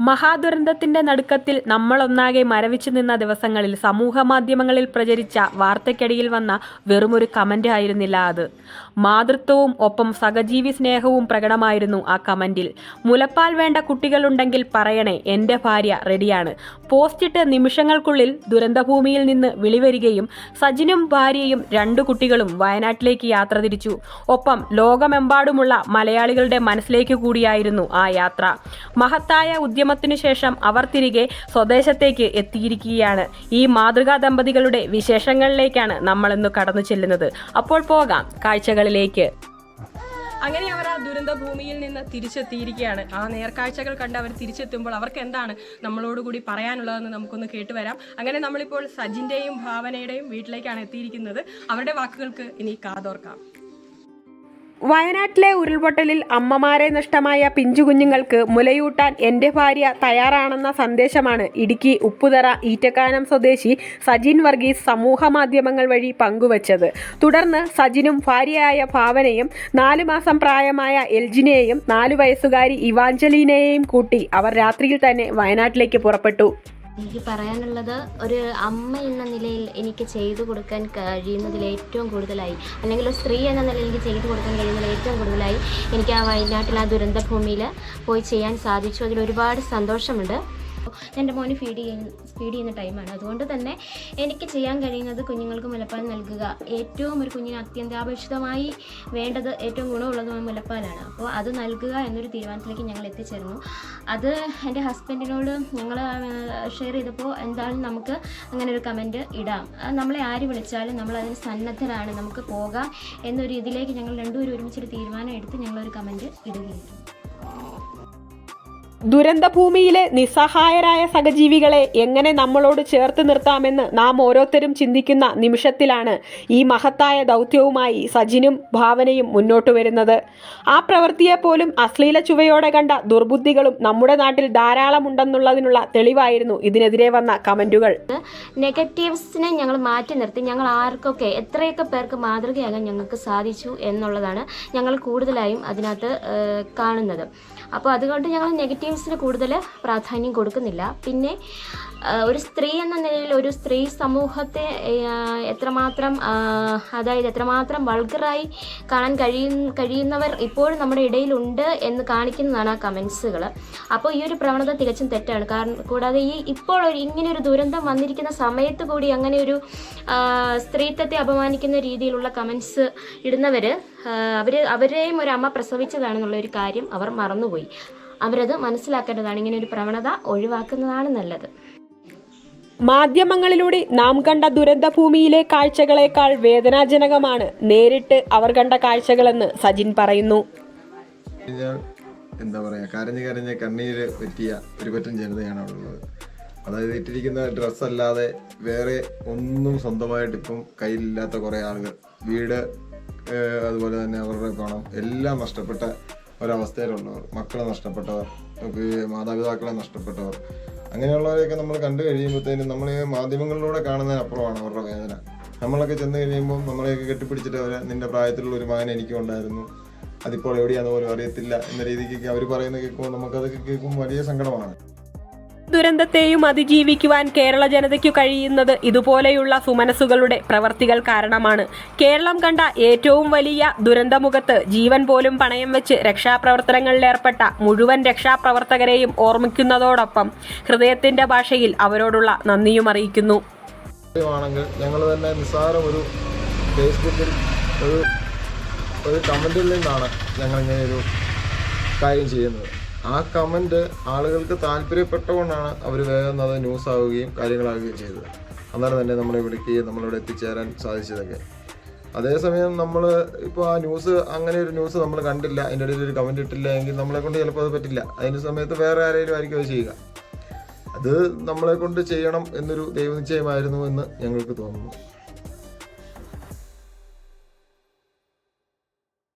മഹാദുരന്തത്തിന്റെ നടുക്കത്തിൽ നമ്മളൊന്നാകെ മരവിച്ചു നിന്ന ദിവസങ്ങളിൽ സമൂഹ മാധ്യമങ്ങളിൽ പ്രചരിച്ച വാർത്തയ്ക്കടിയിൽ വന്ന വെറുമൊരു കമന്റ് ആയിരുന്നില്ല അത്. മാതൃത്വവും ഒപ്പം സഹജീവി സ്നേഹവും പ്രകടമായിരുന്നു ആ കമന്റിൽ. മുലപ്പാൽ വേണ്ട കുട്ടികളുണ്ടെങ്കിൽ പറയണേ എന്റെ ഭാര്യ റെഡിയാണ്. പോസ്റ്റിട്ട് നിമിഷങ്ങൾക്കുള്ളിൽ ദുരന്തഭൂമിയിൽ നിന്ന് വിളിവരികയും സജിനും ഭാര്യയും രണ്ടു കുട്ടികളും വയനാട്ടിലേക്ക് യാത്ര തിരിച്ചു. ഒപ്പം ലോകമെമ്പാടുമുള്ള മലയാളികളുടെ മനസ്സിലേക്ക് കൂടിയായിരുന്നു ആ യാത്ര. മഹത്തായ ഉദ്യമത്തിനു ശേഷം അവർ തിരികെ സ്വദേശത്തേക്ക് എത്തിയിരിക്കുകയാണ്. ഈ മാതൃകാ ദമ്പതികളുടെ വിശേഷങ്ങളിലേക്കാണ് നമ്മളിന്ന് കടന്നു ചെല്ലുന്നത്. അപ്പോൾ പോകാം കാഴ്ചകളിലേക്ക്. അങ്ങനെ അവർ ആ ദുരന്ത ഭൂമിയിൽ നിന്ന് തിരിച്ചെത്തിയിരിക്കുകയാണ്. ആ നേർക്കാഴ്ചകൾ കണ്ട് അവർ തിരിച്ചെത്തുമ്പോൾ അവർക്ക് എന്താണ് നമ്മളോടുകൂടി പറയാനുള്ളതെന്ന് നമുക്കൊന്ന് കേട്ടുവരാം. അങ്ങനെ നമ്മളിപ്പോൾ സജിന്റെയും ഭാവനയുടെയും വീട്ടിലേക്കാണ് എത്തിയിരിക്കുന്നത്. അവരുടെ വാക്കുകൾക്ക് ഇനി കാതോർക്കാം. വയനാട്ടിലെ ഉരുൾപൊട്ടലിൽ അമ്മമാരെ നഷ്ടമായ പിഞ്ചുകുഞ്ഞുങ്ങൾക്ക് മുലയൂട്ടാൻ എന്റെ ഭാര്യ തയ്യാറാണെന്ന സന്ദേശമാണ് ഇടുക്കി ഉപ്പുതറ ഈറ്റക്കാനം സ്വദേശി സജിൻ വർഗീസ് സമൂഹ മാധ്യമങ്ങൾ വഴി പങ്കുവച്ചത്. തുടർന്ന് സജിനും ഭാര്യയായ ഭാവനയും നാല് മാസം പ്രായമായ എൽജിനെയും നാലു വയസ്സുകാരി ഇവാഞ്ചലീനയെയും കൂട്ടി അവർ രാത്രിയിൽ തന്നെ വയനാട്ടിലേക്ക് പുറപ്പെട്ടു. എനിക്ക് പറയാനുള്ളത് ഒരു അമ്മ എന്ന നിലയിൽ എനിക്ക് ചെയ്തു കൊടുക്കാൻ കഴിയുന്നതിൽ ഏറ്റവും കൂടുതലായി അല്ലെങ്കിൽ ഒരു സ്ത്രീ എന്ന നിലയിൽ എനിക്ക് ചെയ്തു കൊടുക്കാൻ കഴിയുന്നതിൽ ഏറ്റവും കൂടുതലായി എനിക്ക് ആ വയനാട്ടിൽ ആ ദുരന്ത ഭൂമിയിൽ പോയി ചെയ്യാൻ സാധിച്ചു. അതിൽ ഒരുപാട് സന്തോഷമുണ്ട്. എന്റെ മോന് ഫീഡ് ചെയ്യുന്ന ഫീഡ് ചെയ്യുന്ന ടൈമാണ് അതുകൊണ്ട് തന്നെ എനിക്ക് ചെയ്യാൻ കഴിയുന്നത് കുഞ്ഞുങ്ങൾക്ക് മുലപ്പാൽ നൽകുക. ഏറ്റവും ഒരു കുഞ്ഞിന് അത്യന്താപേക്ഷിതമായി വേണ്ടത് ഏറ്റവും ഗുണമുള്ളത് മുലപ്പാലാണ് അപ്പോൾ അത് നൽകുക എന്നൊരു തീരുമാനത്തിലേക്ക് ഞങ്ങൾ എത്തിച്ചേർന്നു അത് എന്റെ ഹസ്ബൻഡിനോട് ഞങ്ങൾ ഷെയർ ചെയ്തപ്പോൾ എന്തായാലും നമുക്ക് അങ്ങനെ ഒരു കമന്റ് ഇടാം. നമ്മളെ ആര് വിളിച്ചാലും നമ്മൾ അതിന് സന്നദ്ധരാണ്. നമുക്ക് പോകാം എന്നൊരു ഇതിലേക്ക് ഞങ്ങൾ രണ്ടുപേരും ഒരുമിച്ചൊരു തീരുമാനം എടുത്ത് ഞങ്ങളൊരു കമന്റ് ഇടുകയായിരുന്നു. ദുരന്തഭൂമിയിലെ നിസ്സഹായരായ സഹജീവികളെ എങ്ങനെ നമ്മളോട് ചേർത്ത് നിർത്താമെന്ന് നാം ഓരോരുത്തരും ചിന്തിക്കുന്ന നിമിഷത്തിലാണ് ഈ മഹത്തായ ദൗത്യവുമായി സജിനും ഭാവനയും മുന്നോട്ട് വരുന്നത്. ആ പ്രവൃത്തിയെപ്പോലും അശ്ലീല ചുവയോടെ കണ്ട ദുർബുദ്ധികളും നമ്മുടെ നാട്ടിൽ ധാരാളമുണ്ടെന്നുള്ളതിനുള്ള തെളിവായിരുന്നു ഇതിനെതിരെ വന്ന കമന്റുകൾ. നെഗറ്റീവ്സിനെ ഞങ്ങൾ മാറ്റി നിർത്തി. ഞങ്ങൾ ആർക്കൊക്കെ എത്രയൊക്കെ പേർക്ക് മാതൃകയാകാൻ ഞങ്ങൾക്ക് സാധിച്ചു എന്നുള്ളതാണ് ഞങ്ങൾ കൂടുതലായും അതിനകത്ത് കാണുന്നത്. അപ്പോൾ അതുകൊണ്ട് ഞങ്ങൾ നെഗറ്റീവ്സിന് കൂടുതൽ പ്രാധാന്യം കൊടുക്കുന്നില്ല. പിന്നെ ഒരു സ്ത്രീ എന്ന നിലയിൽ ഒരു സ്ത്രീ സമൂഹത്തെ എത്രമാത്രം അതായത് എത്രമാത്രം വൾഗറായി കാണാൻ കഴിയ കഴിയുന്നവർ ഇപ്പോഴും നമ്മുടെ ഇടയിലുണ്ട് എന്ന് കാണിക്കുന്നതാണ് ആ കമൻസുകൾ. അപ്പോൾ ഈ ഒരു പ്രവണത തികച്ചും തെറ്റാണ്. കാരണം കൂടാതെ ഈ ഇപ്പോൾ ഇങ്ങനെ ഒരു ദുരന്തം വന്നിരിക്കുന്ന സമയത്ത് കൂടി അങ്ങനെ ഒരു സ്ത്രീത്വത്തെ അപമാനിക്കുന്ന രീതിയിലുള്ള കമൻസ് ഇടുന്നവർ അവർ അവരെയും ഒരു അമ്മ പ്രസവിച്ചതാണെന്നുള്ള ഒരു കാര്യം അവർ മറന്നുപോയി. അവരത് മനസ്സിലാക്കേണ്ടതാണ്. ഇങ്ങനെ ഒരു പ്രവണത ഒഴിവാക്കുന്നതാണ് നല്ലത്. മാധ്യമങ്ങളിലൂടെ നാം കണ്ട ദുരന്തഭൂമിയിലെ കാഴ്ചകളേക്കാൾ വേദനാജനകമാണ് നേരിട്ട് അവർ കണ്ട കാഴ്ചകളെന്ന് സജിൻ പറയുന്നു. എന്താ പറയാ കരഞ്ഞ് കരഞ്ഞ് കണ്ണീര് പറ്റിയ ഒരു പറ്റം ജനതയാണ് അവിടെ ഉള്ളത്. അതായത് ഇട്ടിരിക്കുന്ന ഡ്രസ്സ് അല്ലാതെ വേറെ ഒന്നും സ്വന്തമായിട്ട് ഇപ്പം കയ്യിലില്ലാത്ത കുറേ ആളുകൾ വീട് അതുപോലെ തന്നെ അവരുടെ പണം എല്ലാം നഷ്ടപ്പെട്ട ഒരവസ്ഥയിലുള്ളവർ മക്കളെ നഷ്ടപ്പെട്ടവർ മാതാപിതാക്കളെ നഷ്ടപ്പെട്ടവർ. അങ്ങനെയുള്ളവരെയൊക്കെ നമ്മൾ കണ്ടു കഴിയുമ്പോഴത്തേനും നമ്മൾ ഈ മാധ്യമങ്ങളിലൂടെ കാണുന്നതിനപ്പുറമാണ് അവരുടെ വേദന. നമ്മളൊക്കെ ചെന്ന് കഴിയുമ്പോൾ നമ്മളെയൊക്കെ കെട്ടിപ്പിടിച്ചിട്ട് അവർ നിന്റെ പ്രായത്തിലുള്ള ഒരു മകൻ എനിക്കും ഉണ്ടായിരുന്നു. അതിപ്പോൾ എവിടെയാണെന്ന് പോലും അറിയത്തില്ല എന്ന രീതിക്ക് അവർ പറയുന്നത് കേൾക്കുമ്പോൾ നമുക്കതൊക്കെ കേൾക്കുമ്പോൾ വലിയ സങ്കടമാണ്. ദുരന്തത്തെയും അതിജീവിക്കുവാൻ കേരള ജനതയ്ക്കു കഴിയുന്നത് ഇതുപോലെയുള്ള സുമനസുകളുടെ പ്രവർത്തികൾ കാരണമാണ്. കേരളം കണ്ട ഏറ്റവും വലിയ ദുരന്തമുഖത്ത് ജീവൻ പോലും പണയം വെച്ച് രക്ഷാപ്രവർത്തനങ്ങളിലേർപ്പെട്ട മുഴുവൻ രക്ഷാപ്രവർത്തകരെയും ഓർമ്മിക്കുന്നതോടൊപ്പം ഹൃദയത്തിന്റെ ഭാഷയിൽ അവരോടുള്ള നന്ദിയും അറിയിക്കുന്നു. തന്നെ ഒരു ഫേസ്ബുക്കിൽ ഒരു ഒരു കമന്റിൽ നിന്നാണ് ഞങ്ങളിങ്ങനെ ഒരു കാര്യം ചെയ്യുന്നത്. ആ കമന്റ് ആളുകൾക്ക് താല്പര്യപ്പെട്ടുകൊണ്ടാണ് അവർ വേഗം അത് ന്യൂസ് ആവുകയും കാര്യങ്ങളാവുകയും ചെയ്തത്. അന്നേരം തന്നെ നമ്മളെ വിളിക്കുകയും നമ്മളിവിടെ എത്തിച്ചേരാൻ സാധിച്ചതൊക്കെ. അതേസമയം നമ്മൾ ഇപ്പോൾ ആ ന്യൂസ് അങ്ങനെ ഒരു ന്യൂസ് നമ്മൾ കണ്ടില്ല. അതിന്റെ ഇടയിൽ ഒരു കമന്റ് ഇട്ടില്ല എങ്കിൽ നമ്മളെ കൊണ്ട് ചിലപ്പോൾ അത് പറ്റില്ല. അതിന് സമയത്ത് വേറെ ആരെങ്കിലും ആയിരിക്കും അത് ചെയ്യുക. അത് നമ്മളെ കൊണ്ട് ചെയ്യണം എന്നൊരു ദൈവനിശ്ചയമായിരുന്നു എന്ന് ഞങ്ങൾക്ക് തോന്നുന്നു.